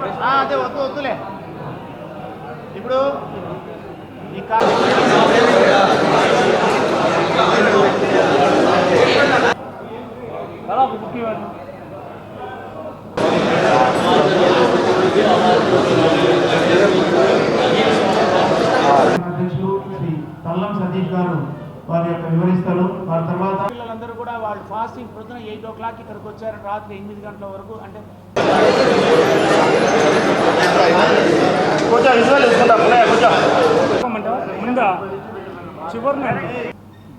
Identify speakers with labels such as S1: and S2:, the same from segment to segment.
S1: అదే వద్దు వద్దులే. ఇప్పుడు ఈ
S2: తల్లం సతీష్ గారు వారి యొక్క వివరిస్తారు. వారి తర్వాత
S1: పిల్లలందరూ కూడా వాళ్ళు ఫాస్టింగ్ పొద్దున ఎయిట్ ఓ క్లాక్ ఇక్కడికి వచ్చారు. రాత్రి ఎనిమిది గంటల వరకు అంటే
S3: కొంచెం విజువల్ తీసుకుంటా కొంచెం.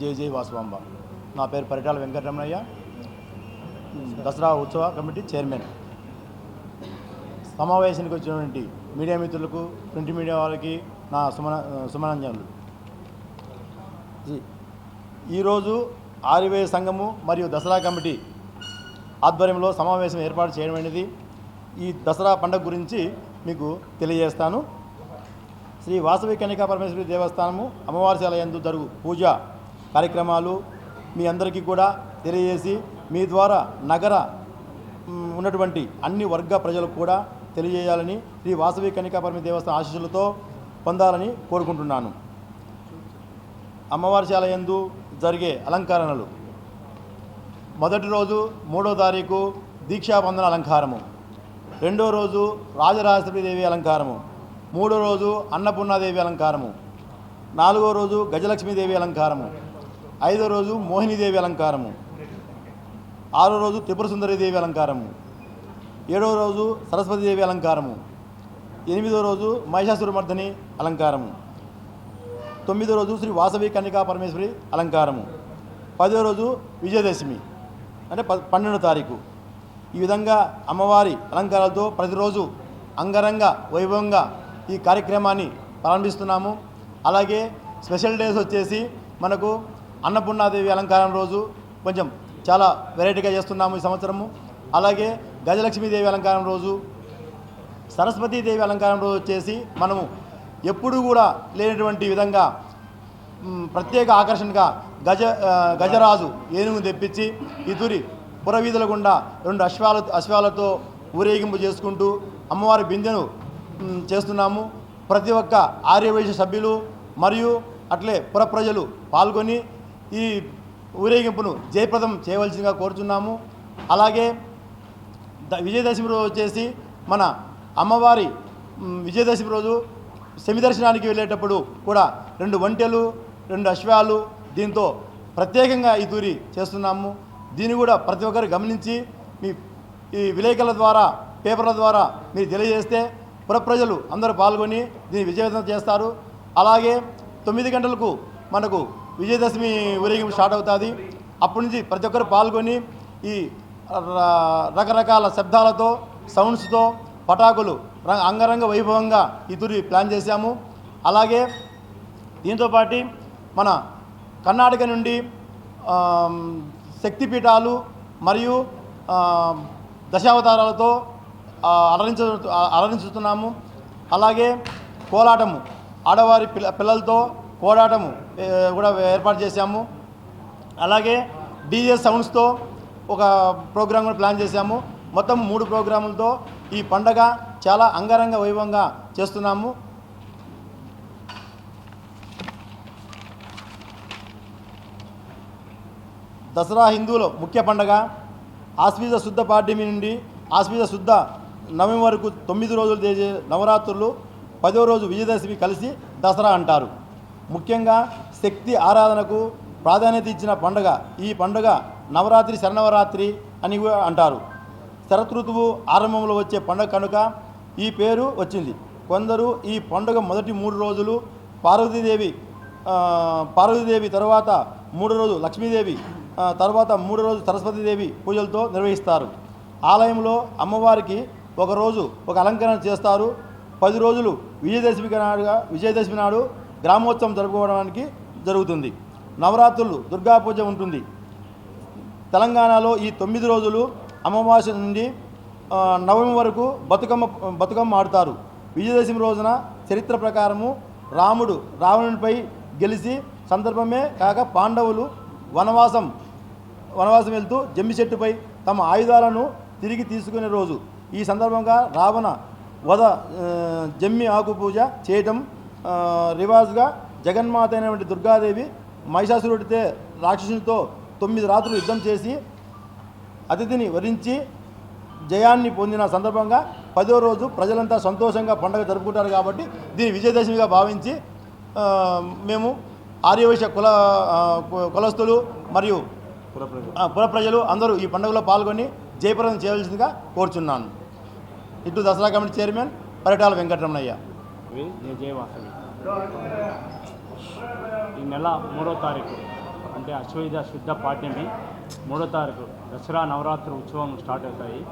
S4: జై జై వాసువాంబ నా పేరు పరిటాల వెంకటరమణయ్య. దసరా ఉత్సవ కమిటీ చైర్మన్. సమావేశానికి వచ్చినటువంటి మీడియా మిత్రులకు ప్రింట్ మీడియా వాళ్ళకి నా సుమన సుమనంజనులు. ఈరోజు ఆర్యవేయ సంఘము మరియు దసరా కమిటీ ఆధ్వర్యంలో సమావేశం ఏర్పాటు చేయడం అనేది ఈ దసరా పండుగ గురించి మీకు తెలియజేస్తాను. శ్రీ వాసవి కన్యకా పరమేశ్వరి దేవస్థానము అమ్మవారిశాల ఎందు జరుగు పూజ కార్యక్రమాలు మీ అందరికీ కూడా తెలియజేసి మీ ద్వారా నగర ఉన్నటువంటి అన్ని వర్గ ప్రజలకు కూడా తెలియజేయాలని శ్రీ వాసవి కన్యకా దేవస్థాన ఆశీస్సులతో పొందాలని కోరుకుంటున్నాను. అమ్మవారి ఎందు జరిగే అలంకరణలు. మొదటి రోజు మూడో తారీఖు దీక్షాబంధన అలంకారము. రెండో రోజు రాజరాజేశ్వరీదేవి అలంకారము. మూడో రోజు అన్నపూర్ణాదేవి అలంకారము. నాలుగో రోజు గజలక్ష్మీదేవి అలంకారము. ఐదో రోజు మోహినీదేవి అలంకారము. ఆరో రోజు త్రిపురసుందరీదేవి అలంకారము. ఏడో రోజు సరస్వతీదేవి అలంకారము. ఎనిమిదో రోజు మహిషాసురమర్దని అలంకారము. తొమ్మిదో రోజు శ్రీ వాసవి కన్యకా పరమేశ్వరి అలంకారము. పదో రోజు విజయదశమి. అంటే ప పన్నెండో తారీఖు. ఈ విధంగా అమ్మవారి అలంకారాలతో ప్రతిరోజు అంగరంగ వైభవంగా ఈ కార్యక్రమాన్ని ప్రారంభిస్తున్నాము. అలాగే స్పెషల్ డేస్ వచ్చేసి మనకు అన్నపూర్ణాదేవి అలంకారం రోజు కొంచెం చాలా వెరైటీగా చేస్తున్నాము ఈ సంవత్సరము. అలాగే గజలక్ష్మీదేవి అలంకారం రోజు సరస్వతీదేవి అలంకారం రోజు వచ్చేసి మనము ఎప్పుడూ కూడా లేనటువంటి విధంగా ప్రత్యేక ఆకర్షణగా గజ గజరాజు ఏనుగు తెప్పించి ఇతురి పురవీధుల గుండా రెండు అశ్వాల అశ్వాలతో ఊరేగింపు చేసుకుంటూ అమ్మవారి బిందెను చేస్తున్నాము. ప్రతి ఒక్క ఆర్యవైశ్య సభ్యులు మరియు అట్లే పుర ప్రజలు పాల్గొని ఈ ఊరేగింపును జయప్రదం చేయవలసిందిగా కోరుచున్నాము. అలాగే విజయదశమి రోజు వచ్చేసి మన అమ్మవారి విజయదశమి రోజు శమి దర్శనానికి వెళ్ళేటప్పుడు కూడా రెండు ఒంటెలు రెండు అశ్వాలు దీంతో ప్రత్యేకంగా ఈ తూరి చేస్తున్నాము. దీన్ని కూడా ప్రతి ఒక్కరు గమనించి మీ ఈ విలేకరుల ద్వారా పేపర్ల ద్వారా మీరు తెలియజేస్తే పురప్రజలు అందరూ పాల్గొని దీన్ని విజయవంతం చేస్తారు. అలాగే తొమ్మిది గంటలకు మనకు విజయదశమి ఊరేగింపు స్టార్ట్ అవుతుంది. అప్పటి నుంచి ప్రతి ఒక్కరు పాల్గొని ఈ రకరకాల శబ్దాలతో సౌండ్స్తో పటాకులు అంగరంగ వైభవంగా ఈ తూరి ప్లాన్ చేశాము. అలాగే దీంతోపాటి మన కర్ణాటక నుండి శక్తిపీఠాలు మరియు దశావతారాలతో అలరించ అలరించుతున్నాము. అలాగే కోలాటము ఆడవారి పిల్ల పిల్లలతో కోలాటము కూడా ఏర్పాటు చేశాము. అలాగే డీజే సౌండ్స్తో ఒక ప్రోగ్రామ్ కూడా ప్లాన్ చేశాము. మొత్తం మూడు ప్రోగ్రాములతో ఈ పండగ చాలా అంగరంగ వైభవంగా చేస్తున్నాము. దసరా హిందువుల ముఖ్య పండగ. ఆశ్వీజ శుద్ధ పాడ్యమి నుండి ఆశ్వీజ శుద్ధ నవమి వరకు తొమ్మిది రోజులు చేసే నవరాత్రులు పదో రోజు విజయదశమి కలిసి దసరా అంటారు. ముఖ్యంగా శక్తి ఆరాధనకు ప్రాధాన్యత ఇచ్చిన పండుగ ఈ పండుగ నవరాత్రి శరణవరాత్రి అని అంటారు. శరతృతువు ఆరంభంలో వచ్చే పండుగ కనుక ఈ పేరు వచ్చింది. కొందరు ఈ పండుగ మొదటి మూడు రోజులు పార్వతీదేవి పార్వతీదేవి తర్వాత మూడు రోజు లక్ష్మీదేవి తర్వాత మూడు రోజు సరస్వతీదేవి పూజలతో నిర్వహిస్తారు. ఆలయంలో అమ్మవారికి ఒక రోజు ఒక అలంకరణ చేస్తారు. పది రోజులు విజయదశమి నాడుగా విజయదశమి నాడు గ్రామోత్సవం జరుపుకోవడానికి జరుగుతుంది. నవరాత్రులు దుర్గా పూజ ఉంటుంది. తెలంగాణలో ఈ తొమ్మిది రోజులు అమావాస్య నుండి నవమి వరకు బతుకమ్మ బతుకమ్మ ఆడతారు. విజయదశమి రోజున చరిత్ర ప్రకారము రాముడు రావణునిపై గెలిచి సందర్భమే కాక పాండవులు వనవాసం వనవాసం వెళ్తూ జమ్మి చెట్టుపై తమ ఆయుధాలను తిరిగి తీసుకునే రోజు ఈ సందర్భంగా రావణ వధ జమ్మి ఆకు పూజ చేయటం రివాజ్గా జగన్మాత అయినటువంటి దుర్గాదేవి మహిషాసురుడితే రాక్షసునితో తొమ్మిది రాత్రులు యుద్ధం చేసి అతిథిని వరించి జయాన్ని పొందిన సందర్భంగా పదో రోజు ప్రజలంతా సంతోషంగా పండుగ జరుపుకుంటారు కాబట్టి దీన్ని విజయదశమిగా భావించి మేము ఆర్యవైశ్య కుల కు- కులస్తులు మరియు పుర ప్రజలు అందరూ ఈ పండుగలో పాల్గొని జయప్రదం చేయవలసిందిగా కోరుచున్నాను. ఇటు దసరా కమిటీ చైర్మన్ పరిటాల వెంకటరమణయ్య.
S3: జయవాసవి. ఈ నెల మూడో తారీఖు అంటే అశ్వయుధ శుద్ధ పాడ్యమి మూడో తారీఖు దసరా నవరాత్రి ఉత్సవం స్టార్ట్ అవుతాయి.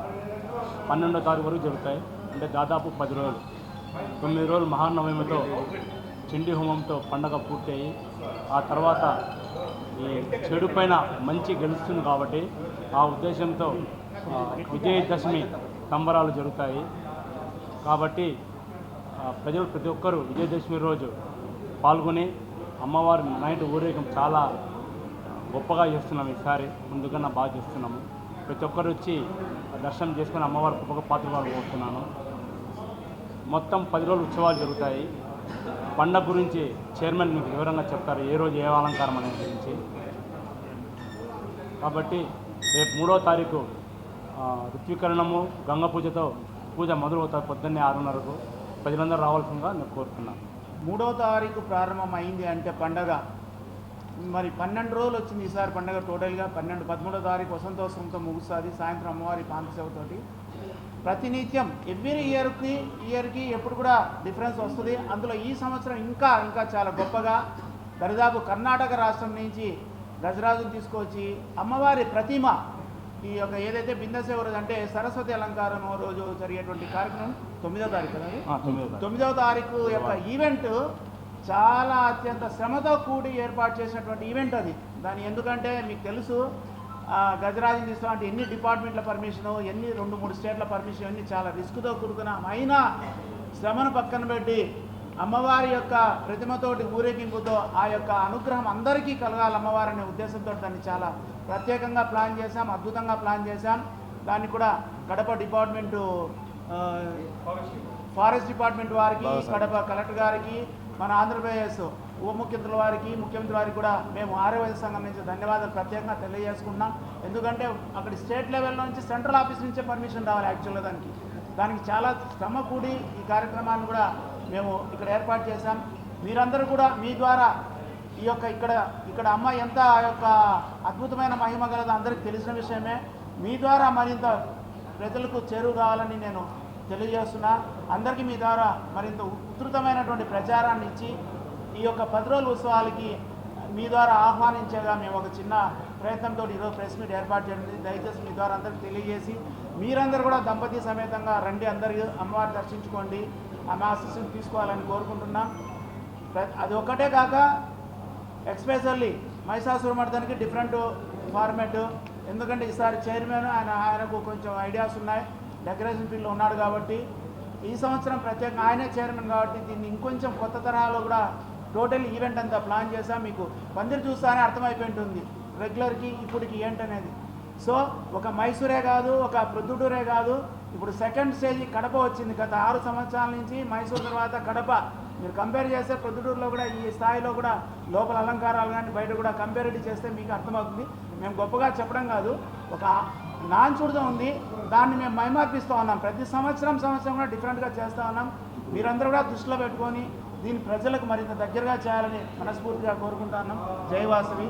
S3: పన్నెండో తారీఖు వరకు జరుగుతాయి. అంటే దాదాపు పది రోజులు. తొమ్మిది రోజులు మహానవమితో చండీ హోమంతో పండగ పూర్తయి. ఆ తర్వాత ఈ చెడు పైన మంచి గెలుస్తుంది కాబట్టి ఆ ఉద్దేశంతో విజయదశమి సంబరాలు జరుగుతాయి. కాబట్టి ప్రజలు ప్రతి ఒక్కరూ విజయదశమి రోజు పాల్గొని అమ్మవారి నైట్ ఊరేగం చాలా గొప్పగా చేస్తున్నాం ఈసారి. ముందుకన్నా బాగా చేస్తున్నాము. ప్రతి ఒక్కరు వచ్చి దర్శనం చేసుకుని అమ్మవారి గొప్పగా వాళ్ళు కోరుతున్నాను మొత్తం పది రోజులు ఉత్సవాలు జరుగుతాయి. పండగ గురించి చైర్మన్ మీకు వివరంగా చెప్తారు ఏ రోజు ఏ అలంకారం అనే గురించి. కాబట్టి రేపు మూడో తారీఖు ఆ, ఋత్వీకరణము గంగ పూజతో పూజ మొదలవుతారు పొద్దున్నే ఆరున్నరకు. ప్రజలందరూ రావాల్సిందిగా నేను కోరుతున్నాను.
S1: మూడో తారీఖు ప్రారంభం అయింది అంటే పండగ. మరి పన్నెండు రోజులు వచ్చింది ఈసారి పండగ టోటల్గా. పన్నెండు పదమూడో తారీఖు వసంతోత్సవంతో ముగుస్తుంది సాయంత్రం అమ్మవారి పాంతసేవతోటి ప్రతినిత్యం ఎవ్రీ ఇయర్కి ఇయర్కి ఎప్పుడు కూడా డిఫరెన్స్ వస్తుంది. అందులో ఈ సంవత్సరం ఇంకా ఇంకా చాలా గొప్పగా దరిదాపు కర్ణాటక రాష్ట్రం నుంచి గజరాజును తీసుకొచ్చి అమ్మవారి ప్రతిమ ఈ యొక్క ఏదైతే బిందసేవ రోజు అంటే సరస్వతి అలంకారం రోజు జరిగేటువంటి కార్యక్రమం తొమ్మిదో తారీఖు. తొమ్మిదవ తారీఖు. యొక్క ఈవెంట్ చాలా అత్యంత శ్రమతో కూడి ఏర్పాటు చేసినటువంటి ఈవెంట్ అది. దాని ఎందుకంటే మీకు తెలుసు ఆ, గజరాజుని తీసుకో అంటే ఎన్ని డిపార్ట్మెంట్ల పర్మిషను ఎన్ని రెండు మూడు స్టేట్ల పర్మిషన్ అన్ని చాలా రిస్క్తో కూడుకున్న అయినా శ్రమను పక్కన పెట్టి అమ్మవారి యొక్క ప్రతిమతోటి ఊరేగింపుతో ఆ యొక్క అనుగ్రహం అందరికీ కలగాలి అమ్మవారనే ఉద్దేశంతో దాన్ని చాలా ప్రత్యేకంగా ప్లాన్ చేశాం అద్భుతంగా ప్లాన్ చేశాం. దాన్ని కూడా కడప డిపార్ట్మెంటు ఫారెస్ట్ డిపార్ట్మెంట్ వారికి కడప కలెక్టర్ గారికి మన ఆంధ్రప్రదేశ్ ఉప ముఖ్యమంత్రుల వారికి ముఖ్యమంత్రి వారికి కూడా మేము ఆర్యవైద్య సంఘం నుంచి ధన్యవాదాలు ప్రత్యేకంగా తెలియజేసుకున్నాం ఎందుకంటే అక్కడ స్టేట్ లెవెల్ నుంచి సెంట్రల్ ఆఫీస్ నుంచే పర్మిషన్ రావాలి యాక్చువల్గా దానికి. దానికి చాలా శ్రమ కూడి ఈ కార్యక్రమాన్ని కూడా మేము ఇక్కడ ఏర్పాటు చేశాం. మీరందరూ కూడా మీ ద్వారా ఈ యొక్క ఇక్కడ ఇక్కడ అమ్మ ఎంత ఆ యొక్క అద్భుతమైన మహిమ గలదో అందరికీ తెలిసిన విషయమే. మీ ద్వారా మరింత ప్రజలకు చేరువు కావాలని నేను తెలియజేస్తున్నా. అందరికీ మీ ద్వారా మరింత ఉధృతమైనటువంటి ప్రచారాన్ని ఇచ్చి ఈ యొక్క పది రోజుల ఉత్సవాలకి మీ ద్వారా ఆహ్వానించేగా మేము ఒక చిన్న ప్రయత్నంతో ఈరోజు ప్రెస్ మీట్ ఏర్పాటు చేయండి దయచేసి మీ ద్వారా అందరికీ తెలియజేసి మీరందరూ కూడా దంపతి సమేతంగా రండి అందరి అమ్మవారిని దర్శించుకోండి ఆమె ఆశీస్సులు తీసుకోవాలని కోరుకుంటున్నాం. ప్ర- అది ఒక్కటే కాక ఎక్స్పెషల్లీ మహిషాసురమర్దనికి డిఫరెంట్ ఫార్మాట్. ఎందుకంటే ఈసారి చైర్మన్ ఆయన ఆయనకు కొంచెం ఐడియాస్ ఉన్నాయి. డెకరేషన్ ఫీల్డ్లో ఉన్నాడు కాబట్టి ఈ సంవత్సరం ప్రత్యేకంగా ఆయనే చైర్మన్ కాబట్టి దీన్ని ఇంకొంచెం కొత్త తరహాలో కూడా టోటల్ ఈవెంట్ అంతా ప్లాన్ చేసాం మీకు పందిరి చూస్తానే అర్థమైపోయి ఉంటుంది రెగ్యులర్కి ఇప్పటికి ఏంటనేది సో ఒక మైసూరే కాదు ఒక ప్రొద్దుటూరే కాదు. ఇప్పుడు సెకండ్ స్టేజ్ కడప వచ్చింది. గత ఆరు సంవత్సరాల నుంచి మైసూర్ తర్వాత కడప. మీరు కంపేర్ చేస్తే ప్రొద్దుటూరులో కూడా ఈ స్థాయిలో కూడా లోపల అలంకారాలు కానీ బయట కూడా కంపేరిటీ చేస్తే మీకు అర్థమవుతుంది. మేము గొప్పగా చెప్పడం కాదు. ఒక నాన్చుడుతో ఉంది. దాన్ని మేము మైమార్పిస్తూ ఉన్నాం. ప్రతి సంవత్సరం సంవత్సరం కూడా డిఫరెంట్గా చేస్తూ ఉన్నాం. మీరందరూ కూడా దృష్టిలో పెట్టుకొని దీన్ని ప్రజలకు మరింత దగ్గరగా చేయాలని మనస్ఫూర్తిగా కోరుకుంటున్నాం జైవాసవి